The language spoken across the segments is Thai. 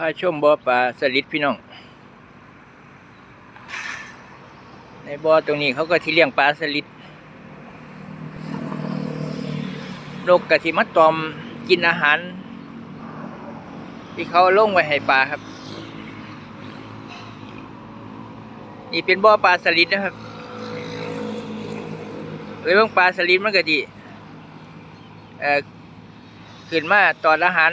พาชมบ่อปลาสลิดพี่น้อง ในบ่อตรงนี้เขาก็ที่เลี้ยงปลาสลิดนกกะทิมาตอมกินอาหาร ที่เขาลงไว้ให้ปลาครับ นี่เป็นบ่อปลาสลิดนะครับเลยบิ่งปลาสลิดมันก็ดีเอ่อขึ้นมาตอนอาหาร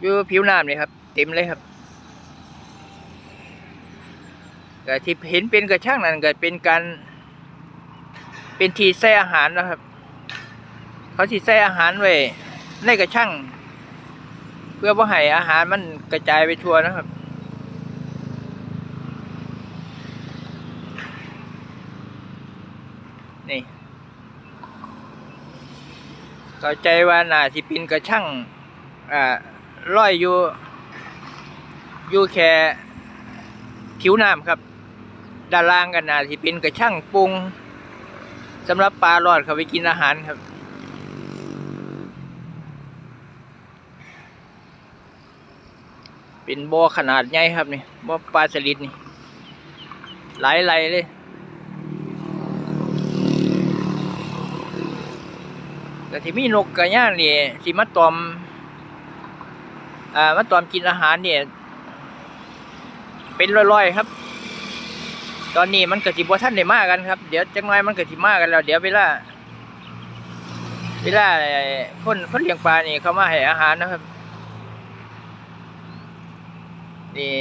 อยู่ผิวน้ำนี่ครับ เต็มเลยครับก็ที่เห็นเป็นกระช่างนั่นก็เป็นการ เป็นทีใส่อาหารนะครับ เขาที่ใส่อาหารไว้ในกระช่างเพื่อว่าให้อาหารมันกระจายไปทั่วนะครับ นี่เข้าใจว่าน่าสิเป็นกระช่างอ่า ร้อยอยู่ อยู่แค่ผิวน้ำครับ ด้านล่างกันน่าสิเป็นกระช่างปรุงสำหรับปลารอดเขาไปกินอาหารครับเป็นบ่อขนาดใหญ่ครับนี่บ่อปลาสลิดนี่หลายไหลเลย แต่ที่มีนกกระย่างนี่สิมาตอม อ่ามาตอมกินอาหารเนี่ย เป็นร้อยๆครับ ตอนนี้มันก็สิบ่ทันได้มากันครับ เดี๋ยวจังไรมันก็สิมากกันแล้ว เดี๋ยวเวลาเวลาคนคนเลี้ยงปลานี่เขามาให้อาหารนะครับ นี่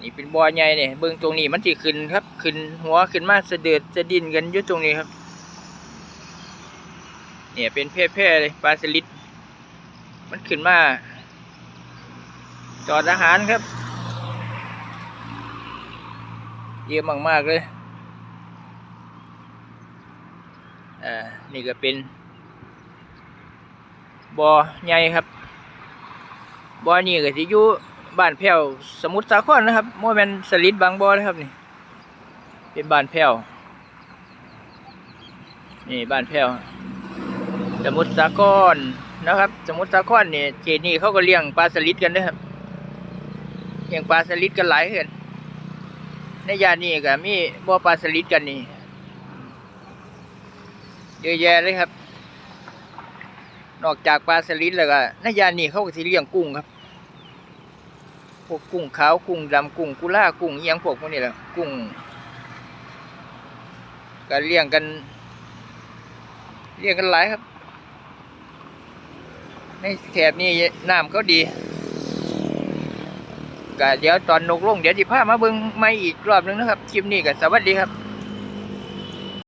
นี่เป็นบ่อใหญ่เนี่ยเบื้องตรงนี้มันสิขึ้นครับ ขึ้นหัวขึ้นมาสะเดือดสะดินกันอยู่ตรงนี้ครับ เนี่ยเป็นแพร่ๆเลยปลาสลิด มันขึ้นมา จอดอาหารครับ เยอะมากๆเลยอ่านี่ก็เป็นบ่อใหญ่ครับบ่อนี่ก็สิอยู่บ้านแพ้วสมุทรสาครนะครับโมเมนสลิดบางบ่อนะครับนี่ เป็นบ้านแพ้วนี่บ้านแพ้ว สมุทรสาครนะครับ สมุทรสาครเนี่ยเขตนี้เขาก็เลี้ยงปลาสลิดกันนะครับเลี้ยงปลาสลิดกันหลายเห็นในยานนี้ก็มีบ่อปลาสลิดกันนี่เยอะแยะเลยครับ นอกจากปลาสลิดแล้วก็ในยานนี้เขาก็สิเลี้ยงกุ้งครับพวกกุ้งขาวกุ้งดำกุ้งกุล่ากุ้งเอิหยังพวกพวกนี้แหละกุ้งก็เลี้ยงกันเลี้ยงกันหลายครับ ในแถบนี้น้ำเขาดีก็เดี๋ยวตอนนกลงเดี๋ยวจิพามาเบิ่งไม่อีกรอบนึงนะครับ คลิปนี้ก็สวัสดีครับ